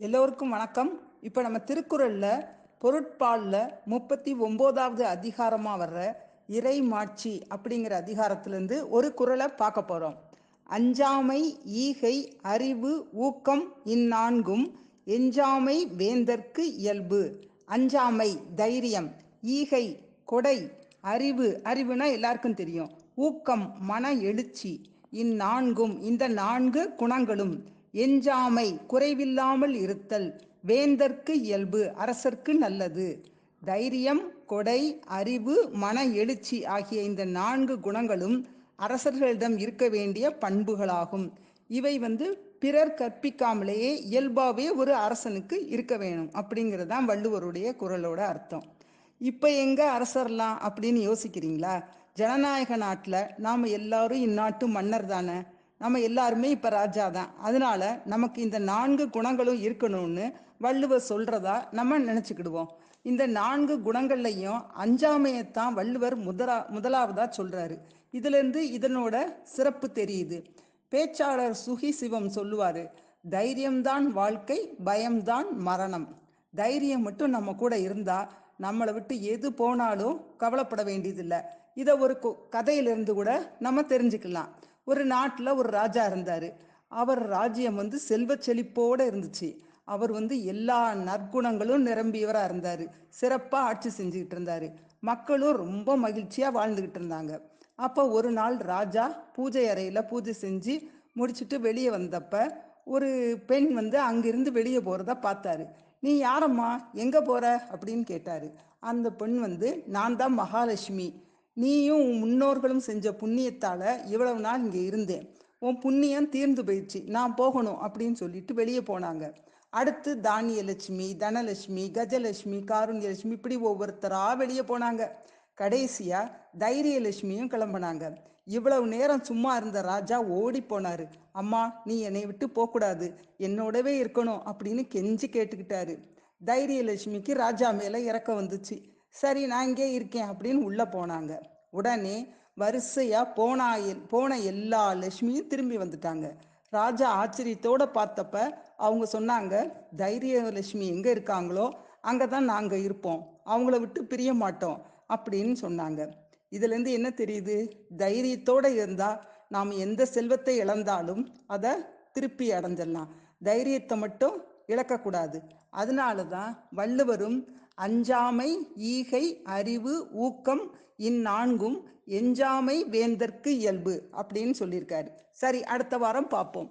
எல்லோருக்கும் வணக்கம். இப்போ நம்ம திருக்குறளில் பொருட்பாலில் முப்பத்தி ஒம்போதாவது அதிகாரமாக வர்ற இறை மாட்சி அப்படிங்கிற அதிகாரத்திலேருந்து ஒரு குறளை பார்க்க போகிறோம் அஞ்சாமை ஈகை அறிவு ஊக்கம் இந்நான்கும் எஞ்சாமை வேந்தற்கு இயல்பு. அஞ்சாமை தைரியம் ஈகை கொடை அறிவு அறிவுனா எல்லாருக்கும் தெரியும். ஊக்கம் மன எழுச்சி இந்நான்கும் இந்த நான்கு குணங்களும். எஞ்சாமை குறைவில்லாமல் இருத்தல் வேந்தற்கு இயல்பு அரசர்க்கு நல்லது. தைரியம் கொடை அறிவு மன எழுச்சி ஆகிய இந்த நான்கு குணங்களும் அரசர்களிடம் இருக்க வேண்டிய பண்புகளாகும். இவை வந்து பிறர் கற்பிக்காமலேயே இயல்பாகவே ஒரு அரசனுக்கு இருக்க வேணும் அப்படிங்கிறது தான் வள்ளுவருடைய குரலோட அர்த்தம். இப்போ எங்க அரசர்லாம் அப்படின்னு யோசிக்கிறீங்களா? ஜனநாயக நாட்டில் நாம் எல்லாரும் இந்நாட்டு மன்னர் தானே நம்ம எல்லாருமே இப்போ ராஜா தான். அதனால நமக்கு இந்த நான்கு குணங்களும் இருக்கணும்னு வள்ளுவர் சொல்றதா நம்ம நினச்சிக்கிடுவோம். இந்த நான்கு குணங்கள்லையும் அஞ்சாமையத்தான் வள்ளுவர் முதலா முதலாவதா சொல்றாரு. இதுலேருந்து இதனோட சிறப்பு தெரியுது. பேச்சாளர் சுகி சிவம் சொல்லுவாரு தைரியம்தான் வாழ்க்கை பயம்தான் மரணம். தைரியம் மட்டும் நம்ம கூட இருந்தா நம்மளை விட்டு எது போனாலும் கவலைப்பட வேண்டியதில்லை. இதை ஒரு கு- கதையிலிருந்து கூட நம்ம தெரிஞ்சுக்கலாம். ஒரு நாட்டில் ஒரு ராஜா இருந்தார். அவர் ராஜ்யம் வந்து செல்வ செழிப்போடு இருந்துச்சு. அவர் வந்து எல்லா நற்குணங்களும் நிரம்பியவராக இருந்தார். சிறப்பாக ஆட்சி செஞ்சுக்கிட்டு இருந்தார். மக்களும் ரொம்ப மகிழ்ச்சியாக வாழ்ந்துக்கிட்டு இருந்தாங்க. அப்போ ஒரு நாள் ராஜா பூஜை அறையில் பூஜை செஞ்சு முடிச்சுட்டு வெளியே வந்தப்ப ஒரு பெண் வந்து அங்கிருந்து வெளியே போகிறத பார்த்தாரு. நீ யாரம்மா? எங்கே போகிற அப்படின்னு கேட்டார். அந்த பெண் வந்து நான் தான் மகாலட்சுமி. நீயும் உன் முன்னோர்களும் செஞ்ச புண்ணியத்தால் இவ்வளவு நாள் இங்கே இருந்தேன். உன் புண்ணியம் தீர்ந்து போயிடுச்சு. நான் போகணும் அப்படின்னு சொல்லிட்டு வெளியே போனாங்க. அடுத்து தானியலட்சுமி தனலட்சுமி கஜலட்சுமி காருண்யலட்சுமி இப்படி ஒவ்வொருத்தரா வெளியே போனாங்க. கடைசியா தைரியலட்சுமியும் கிளம்புனாங்க. இவ்வளவு நேரம் சும்மா இருந்த ராஜா ஓடி போனாரு. அம்மா நீ என்னை விட்டு போகக்கூடாது. என்னோடவே இருக்கணும் அப்படின்னு கெஞ்சி கேட்டுக்கிட்டாரு. தைரியலட்சுமிக்கு ராஜா மேல இறக்கம் வந்துச்சு. சரி நான் இங்கே இருக்கேன் அப்படின்னு உள்ள போனாங்க. உடனே வரிசையா போனா போன எல்லா லட்சுமியும் திரும்பி வந்துட்டாங்க. ராஜா ஆச்சரியத்தோட பார்த்தப்ப அவங்க சொன்னாங்க தைரியலட்சுமி எங்க இருக்காங்களோ அங்கே தான் நாங்கள் இருப்போம். அவங்கள விட்டு பிரிய மாட்டோம். அப்படின்னு சொன்னாங்க. இதுலேருந்து என்ன தெரியுது? தைரியத்தோட இருந்தா நாம் எந்த செல்வத்தை இழந்தாலும் அதை திருப்பி அடைஞ்சிடலாம். தைரியத்தை மட்டும் இழக்கக்கூடாது. அதனால தான் வள்ளுவரும் அஞ்சாமை ஈகை அறிவு ஊக்கம் இந்நான்கும் எஞ்சாமை வேந்தற்கு இயல்பு அப்படின்னு சொல்லியிருக்காரு. சரி அடுத்த வாரம் பார்ப்போம்.